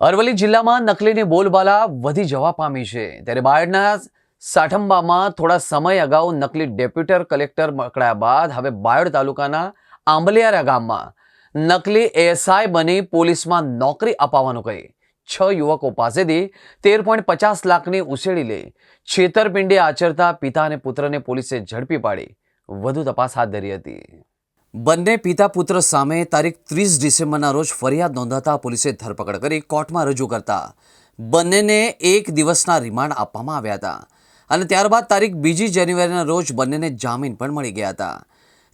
અરવલ્લી જિલ્લામાં નકલીની બોલબાલા વધી જવા પામી છે. ત્યારે બાયડના સાઠંબામાં થોડા સમય અગાઉ નકલી ડેપ્યુટર કલેક્ટર પકડાયા બાદ હવે બાયડ તાલુકાના આંબલિયારા ગામમાં નકલી એએસઆઈ બની પોલીસમાં નોકરી અપાવવાનું કહી છ યુવકો પાસેથી તેર પોઈન્ટ પચાસ લાખની ઉછેડી લઈ છેતરપિંડી આચરતા પિતા અને પુત્રને પોલીસે ઝડપી પાડી. વધુ તપાસ હાથ ધરી હતી. બંને પિતા પુત્ર સામે તારીખ ત્રીસ ડિસેમ્બરના રોજ ફરિયાદ નોંધાતા પોલીસે ધરપકડ કરી કોર્ટમાં રજૂ કરતા. બંનેને એક દિવસના રિમાન્ડ આપવામાં આવ્યા હતા અને ત્યારબાદ તારીખ બીજી જાન્યુઆરીના રોજ બંનેને જામીન પણ મળી ગયા હતા.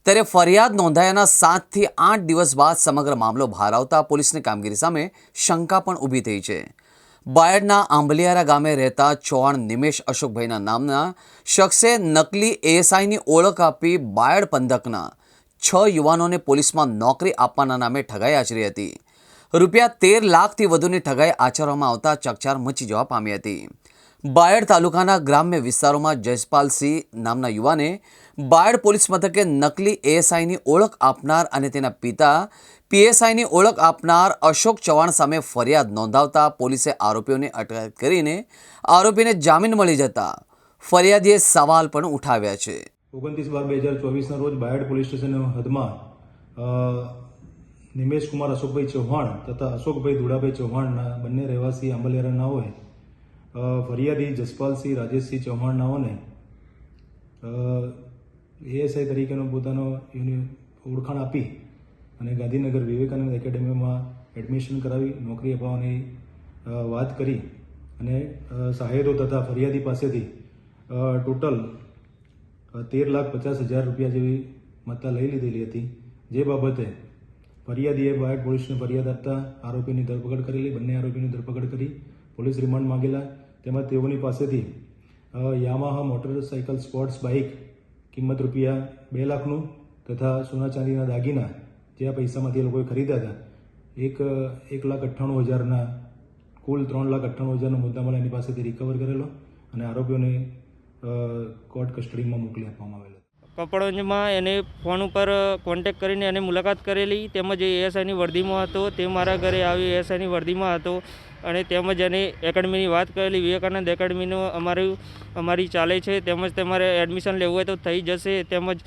ત્યારે ફરિયાદ નોંધાયાના સાતથી આઠ દિવસ બાદ સમગ્ર મામલો બહાર આવતા પોલીસની કામગીરી સામે શંકા પણ ઊભી થઈ છે. બાયડના આંબલિયારા ગામે રહેતા ચૌહાણ નિમેશ અશોકભાઈના નામના શખ્સે નકલી એએસઆઈની ઓળખ આપી બાયડ પંથકના છ યુવાનોને પોલીસમાં નોકરી આપવાના નામે ઠગાઈ આચરી હતી. રૂપિયા તેર લાખથી વધુની ઠગાઈ આચરવામાં આવતા ચકચાર મચી જવા પામી હતી. બાયડ તાલુકાના ગ્રામ્ય વિસ્તારોમાં જયપાલસિંહ નામના યુવાને બાયડ પોલીસ મથકે નકલી એએસઆઈની ઓળખ આપનાર અને તેના પિતા પીએસઆઈની ઓળખ આપનાર અશોક ચૌહાણ સામે ફરિયાદ નોંધાવતા પોલીસે આરોપીઓની અટકાયત કરીને આરોપીને જામીન મળી જતા ફરિયાદીએ સવાલ પણ ઉઠાવ્યા છે. ઓગણત્રીસ બાર બે હજાર ચોવીસના રોજ બાયડ પોલીસ સ્ટેશન હદમાં નિમેશ કુમાર અશોકભાઈ ચૌહાણ તથા અશોકભાઈ ધુડાભાઈ ચૌહાણના બંને રહેવાસી આંબલિયારા નાઓએ ફરિયાદી જસપાલસિંહ રાજેશસિંહ ચૌહાણ નાઓને એએસઆઈ તરીકેનો પોતાનો એની ઓળખાણ આપી અને ગાંધીનગર વિવેકાનંદ એકેડેમીમાં એડમિશન કરાવી, નોકરી અપાવવાની વાત કરી અને સહાયતો તથા ફરિયાદી પાસેથી ટોટલ તેર લાખ પચાસ હજાર રૂપિયા જેવી મત્તા લઈ લીધેલી હતી. જે બાબતે ફરિયાદીએ બાયડ પોલીસને ફરિયાદ આપતા આરોપીની ધરપકડ કરેલી, બંને આરોપીની ધરપકડ કરી, પોલીસ રિમાન્ડ માંગેલા. તેમજ તેઓની પાસેથી યામાહા મોટરસાઇકલ સ્પોર્ટ્સ બાઇક કિંમત રૂપિયા બે લાખનું તથા સોના ચાંદીના દાગીના જે આ પૈસામાંથી એ લોકોએ ખરીદ્યા હતા. એક એક લાખ અઠ્ઠાણું હજારના, કુલ ત્રણ લાખ અઠ્ઠાણું હજારનો મુદ્દામાલ એની પાસેથી રિકવર કરેલો અને આરોપીઓને કોર્ટ કસ્ટડીમાં મોકલી આપવામાં આવેલ કપડવંજમાં એને ફોન ઉપર કોન્ટેક કરીને એને મુલાકાત કરેલી, તેમજ એ એએસઆઈની વર્દીમાં હતો, તે મારા ઘરે આવી એએસઆઈની વર્દીમાં હતો, અને તેમજ એને એકેડમીની વાત કરેલી, વિવેકાનંદ એકેડમીનું અમારું, અમારી ચાલે છે, તેમજ તમારે એડમિશન લેવું હોય તો થઈ જશે, તેમજ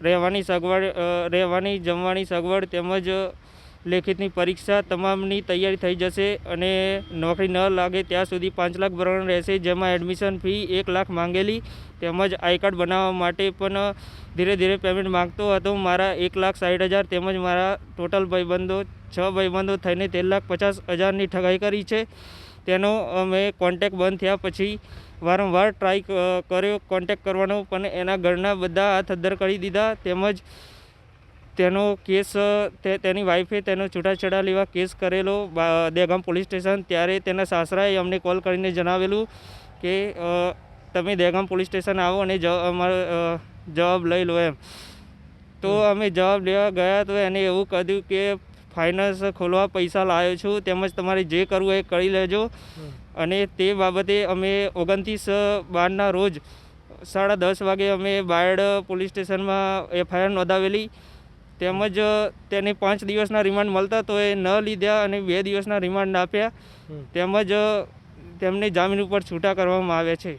રહેવાની સગવડ રહેવાની, જમવાની સગવડ, તેમજ લેખિતની પરીક્ષા તમામની તૈયારી થઈ જશે અને નોકરી ન લાગે ત્યાં સુધી પાંચ લાખ ભરવાનું રહેશે, જેમાં એડમિશન ફી એક લાખ માંગેલી. તેમજ આઈ કાર્ડ બનાવવા માટે પણ ધીરે ધીરે પેમેન્ટ માંગતો હતો. મારા એક લાખ સાઠ હજાર તેમજ મારા ટોટલ ભાઈબંધો, છ ભાઈબંધો થઈને તેર લાખ પચાસ હજારની ઠગાઈ કરી છે. તેનો અમે કોન્ટેક બંધ થયા પછી વારંવાર ટ્રાય કર્યો કોન્ટેક કરવાનો, પણ એના ઘરના બધા હાથ અદ્ધર કરી દીધા. તેમજ તેનો કેસ તે તેની વાઈફે તેનો છૂટાછેડા લેવા કેસ કરેલો બા- દહેગામ પોલીસ સ્ટેશન. ત્યારે તેના સાસરાએ અમને કોલ કરીને જણાવેલું કે તમે દહેગામ પોલીસ સ્ટેશન આવો અને અમારો જવાબ લઈ લો એમ. તો અમે જવાબ લેવા ગયા તો એને એવું કહ્યું કે ફાઇનાન્સ ખોલવા પૈસા લાવ્યો છું તેમજ તમારે જે કરવું એ કરી લેજો. અને તે બાબતે અમે ઓગણત્રીસ બારના રોજ સાડા દસ વાગે અમે બાયડ પોલીસ સ્ટેશનમાં એફઆઈઆર નોંધાવેલી. તેમજ તેને પાંચ દિવસના રિમાન્ડ મળતા તો એ ન લીધા અને બે દિવસના રિમાન્ડ આપ્યા. તેમજ તેમને જામીન ઉપર છૂટા કરવામાં આવ્યા છે.